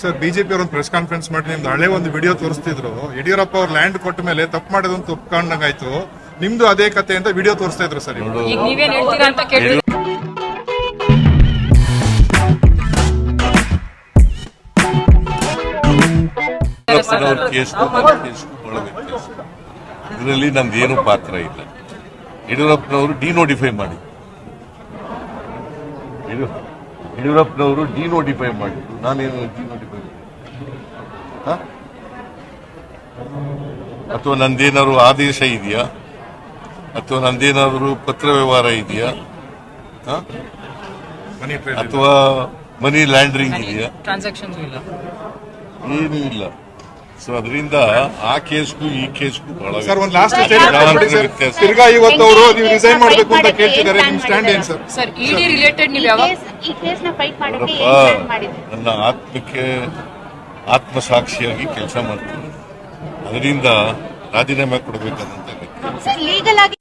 Sir BJP ಅವರು ಒಂದು press conference ಮಾಡಿ ನಿಮ್ದು ಹಳೆ ಒಂದು ವಿಡಿಯೋ ತೋರಿಸ್ತಿದ್ರು. ಯಡಿಯೂರಪ್ಪ ಅವ್ರು ಲ್ಯಾಂಡ್ ಕೊಟ್ಟ ಮೇಲೆ ತಪ್ಪು ಮಾಡೋದಂತ ಒಪ್ಕೊಂಡಂಗಾಯ್ತು. ನಿಮ್ದು ಅದೇ ಕತೆ ಅಂತ ವಿಡಿಯೋ ತೋರಿಸ್ತಾ ಇದ್ರು ಸರ್ ಇದರಲ್ಲಿ ನಮ್ದು ಏನು ಪಾತ್ರ ಇಲ್ಲ. ಯಡಿಯೂರಪ್ಪನವರು ಡಿನೋಟಿಫೈ ಮಾಡಿ. ಯಡಿಯೂರಪ್ಪನವರು ಡಿನೋಟಿಫೈ ಮಾಡಿದ್ರು. ನಾನೇನು ಡಿನೋಟಿಫೈ ಅಥವಾ ನಂದೇನಾದ್ರು ಆದೇಶ ಇದೆಯಾ? ಅಥವಾ ನಂದೇನಾದ್ರೂ ಪತ್ರ ವ್ಯವಹಾರ ಇದೆಯಾ? ಹ? ಮನಿ ಅಥವಾ ಮನಿ ಲ್ಯಾಂಡ್ರಿಂಗ್ ಇದೆಯಾ? ಟ್ರಾನ್ಸಾಕ್ಷನ್ ಇಲ್ಲ. ಏನೂ ಇಲ್ಲ. ಸೊ ಅದರಿಂದ ಆ ಕೇಸ್ಗೂ ಈ ಕೇಸ್ಗೂ ಬಹಳ ಸರ್ ಒಂದು ಲಾಸ್ಟ್ ಯಾವ ಸ್ಟೇಟ್ಮೆಂಟ್? ತಿರ್ಗಾ ಇವತ್ತು ಅವರು ನೀವು ರಿಸೈನ್ ಮಾಡಬೇಕು ಅಂತ ಕೇಳ್ತಿದ್ದಾರೆ. ನಿಮ್ ಸ್ಟ್ಯಾಂಡ್ ಏನ್ ಸರ್ ಸರ್ ಇಡಿ ರಿಲೇಟೆಡ್ ನೀವು ಈ ಯಾವಾಗ ಕೇಸ್ ಈ ಕೇಸ್ನ ಫೈಟ್ ಮಾಡಕ್ಕೆ ನನ್ನ ಆತ್ಮಕ್ಕೆ ಆತ್ಮಸಾಕ್ಷಿಯಾಗಿ ಕೆಲಸ ಮಾಡ್ತೀನಿ. ಅದರಿಂದ ರಾಜೀನಾಮೆ ಕೊಡಬೇಕಾದಂತ ಲೀಗಲ್ ಆಗಿ